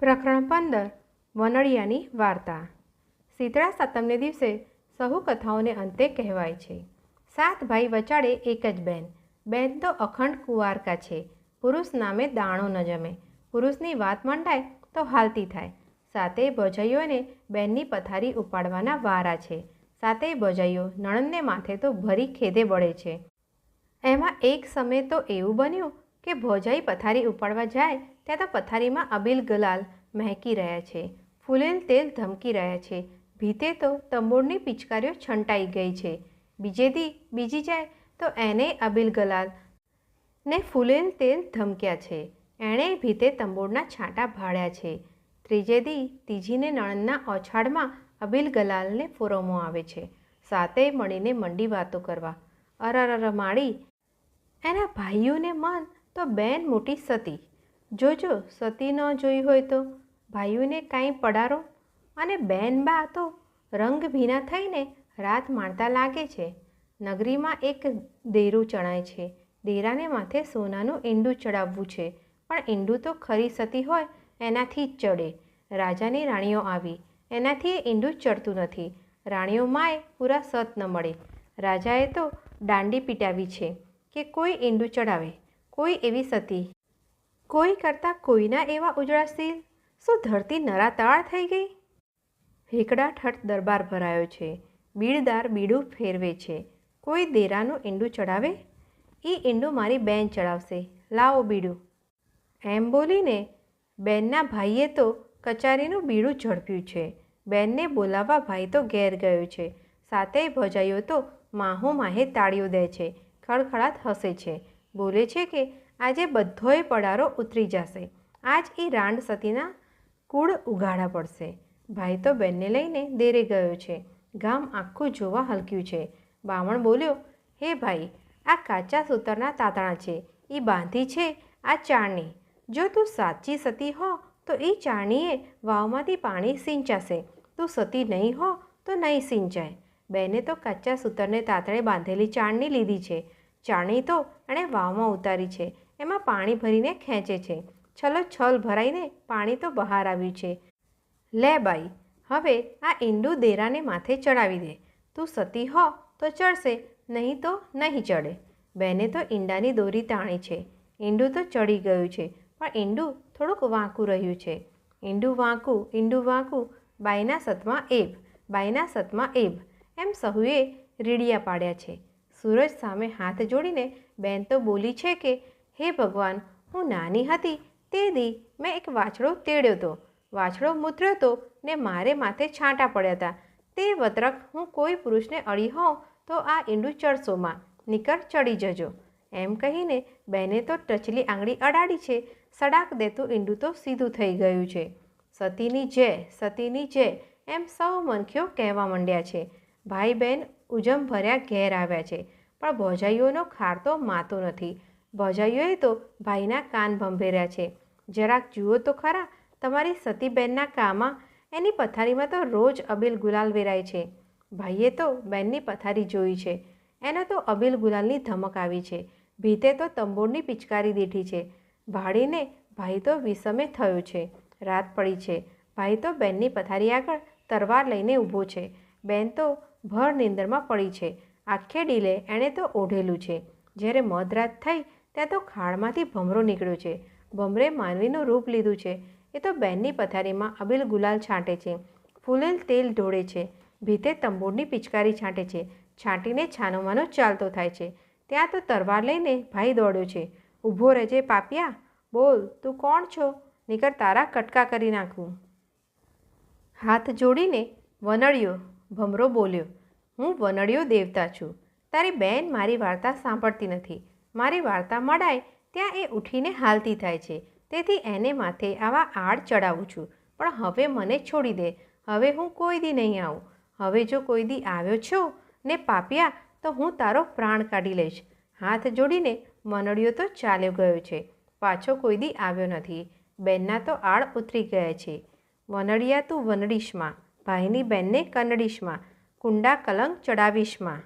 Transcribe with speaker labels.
Speaker 1: પ્રકરણ પંદર વનળિયાની વાર્તા. શીતળા સાતમને દિવસે સહુ કથાઓને અંતે કહેવાય છે. સાત ભાઈ વચાડે એક જ બેન. બેન તો અખંડ કુવારકા છે. પુરુષ નામે દાણો ન જમે. પુરુષની વાત મંડાય તો હાલતી થાય. સાતેય ભજાઈઓને બેનની પથારી ઉપાડવાના વારા છે. સાતેય ભજાઈઓ નણંદને માથે તો ભરી ખેદે બળે છે. એમાં એક સમય તો એવું બન્યું કે ભોજાઈ પથારી ઉપાડવા જાય ત્યાં તો પથારીમાં અબીલ ગલાલ મહેકી રહ્યા છે, ફૂલેલ તેલ ધમકી રહ્યા છે, ભીતે તો તંબોળની પિચકારીઓ છંટાઈ ગઈ છે. બીજે દી બીજી જાય તો એને અબીલ ગલાલ ને ફૂલેલ તેલ ધમક્યા છે. એણે ભીતે તંબોળના છાંટા ભાળ્યા છે. ત્રીજે દી ત્રીજીને નણંદના ઓછાડમાં અબીલ ગલાલને ફોરમો આવે છે. સાથે મળીને મંડી વાતો કરવા. અરર માળી એના ભાઈઓને મન તો બેન મોટી સતી. જોજો, સતી ન જોઈ હોય તો ભાઈઓને કાંઈ પડારો? અને બેન બા તો રંગ ભીના થઈને રાત માણતા લાગે છે. નગરીમાં એક દેરું ચણાય છે. દેરાને માથે સોનાનું ઈંડું ચડાવવું છે. પણ ઈંડું તો ખરી સતી હોય, એનાથી જ ચડે. રાજાની રાણીઓ આવી. એનાથી એ ઈંડું ચડતું નથી. રાણીઓ માએ પૂરા સત ન મળે. રાજાએ તો દાંડી પીટાવી છે કે કોઈ ઈંડું ચડાવે. કોઈ એવી સતી. કોઈ કરતાં કોઈના એવા ઉજળાશીલ? શું ધરતી નરાતાળ થઈ ગઈ? હેકડા ઠઠ દરબાર ભરાયો છે. બીડદાર બીડું ફેરવે છે. કોઈ દેરાનું ઈંડું ચડાવે? એ ઈંડું મારી બેન ચડાવશે. લાવો બીડું. એમ બોલીને બેનના ભાઈએ તો કચારીનું બીડું ઝડપ્યું છે. બેનને બોલાવવા ભાઈ તો ઘેર ગયો છે. સાથે ભજાઈઓ તો માહો માહે તાળીઓ દે છે. ખડખડાટ હસે છે. બોલે છે કે આજે બધોય પડારો ઉતરી જશે. આજ એ રાંડ સતીના કુળ ઉગાડા પડશે. ભાઈ તો બેનને લઈને દેરે ગયો છે. ગામ આખું જોવા હલક્યું છે. બામણ બોલ્યો, હે ભાઈ, આ કાચા સૂતરના તાતણા છે. એ બાંધી છે આ ચારણી જો તું સાચી સતી હો, તો એ ચાણીએ વાવમાંથી પાણી સિંચાશે. તું સતી નહીં હો, તો નહીં સિંચાય. બેને તો કાચા સૂતરને તાતણે બાંધેલી ચાણની લીધી છે. ચારણી તો એણે વાવમાં ઉતારી છે. એમાં પાણી ભરીને ખેંચે છે. છલો છલ ભરાઈને પાણી તો બહાર આવ્યું છે. લે બાઈ, હવે આ ઈંડું દેરાને માથે ચડાવી દે. તું સતી હો તો ચડશે, નહીં તો નહીં ચડે. બેને તો ઈંડાની દોરી તાણી છે. ઈંડું તો ચડી ગયું છે, પણ ઈંડું થોડુંક વાંકું રહ્યું છે. ઈંડું વાંકું ઈંડું વાંકું, બાઈના સતમાં એબ, બાઈના સતમાં એબ. એમ સહુએ રીડિયા પાડ્યા છે. સૂરજ સામે હાથ જોડીને બેન તો બોલી છે કે, હે ભગવાન, હું નાની હતી, તે દી મેં એક વાછડો તેડ્યો હતો વાછડો મૂત્ર્યો હતો ને મારે માથે છાંટા પડ્યા હતા. તે વતરક હું કોઈ પુરુષને અડી હોઉં તો આ ઈંડું ચડશોમાં નિકર ચડી જજો. એમ કહીને બેને તો ટચલી આંગળી અડાડી છે, સડાક દેતું ઈંડું તો સીધું થઈ ગયું છે. સતીની જય સતીની જય, એમ સૌ મનખીઓ કહેવા માંડ્યા છે. ભાઈ બહેન ઉજમ ભર્યા ઘેર આવ્યા છે. પણ ભોજાઈઓનો ખાર તો માતો નથી. ભોજાઈઓએ તો ભાઈના કાન ભંભેર્યા છે. જરાક જુઓ તો ખરા, તમારી સતીબેનના કામાં એની પથારીમાં તો રોજ અબીલ ગુલાલ વેરાય છે. ભાઈએ તો બેનની પથારી જોઈ છે. એને તો અબીલ ગુલાલની ધમક આવી છે. ભીતે તો તંબોળની પિચકારી દીઠી છે. ભાડીને ભાઈ તો વિષમે થયો છે. રાત પડી છે. ભાઈ તો બેનની પથારી આગળ તરવાર લઈને ઊભો છે. બેન તો ભર નિંદરમાં પડી છે. આખે ડીલે એણે તો ઓઢેલું છે. જ્યારે મધરાત થઈ, ત્યાં તો ખાડમાંથી ભમરો નીકળ્યો છે. ભમરે માનવીનું રૂપ લીધું છે. એ તો બેનની પથારીમાં અબીલ ગુલાલ છાંટે છે. ફૂલેલ તેલ ઢોળે છે. ભીતે તંબોળની પિચકારી છાંટે છે. છાંટીને છાનોમાનો ચાલતો થાય છે. ત્યાં તો તરવાર લઈને ભાઈ દોડ્યો છે. ઊભો રહેજે પાપિયા. બોલ, તું કોણ છો? નીકળ તારા કટકા કરી નાખું. હાથ જોડીને વનળ્યો. ભમરો બોલ્યો. હું વનડિયો દેવતા છું. તારી બેન મારી વાર્તા સાંભળતી નથી. મારી વાર્તા મળાય ત્યાં એ ઉઠીને હાલતી થાય છે. તેથી એને માથે આવા આડ ચડાવું છું. પણ હવે મને છોડી દે. હવે હું કોઈ દી નહીં આવું. હવે જો કોઈ દી આવ્યો છો ને પાપ્યા, તો હું તારો પ્રાણ કાઢી લઈશ. હાથ જોડીને મનડિયો તો ચાલ્યો ગયો છે. પાછો કોઈ દી આવ્યો નથી. બેનના તો આડ ઉતરી ગયા છે. વનડિયા તું વનડીશમાં. ભાઈની બેનને કનડીશમાં. કુંડા કલંક ચડાવીશમાં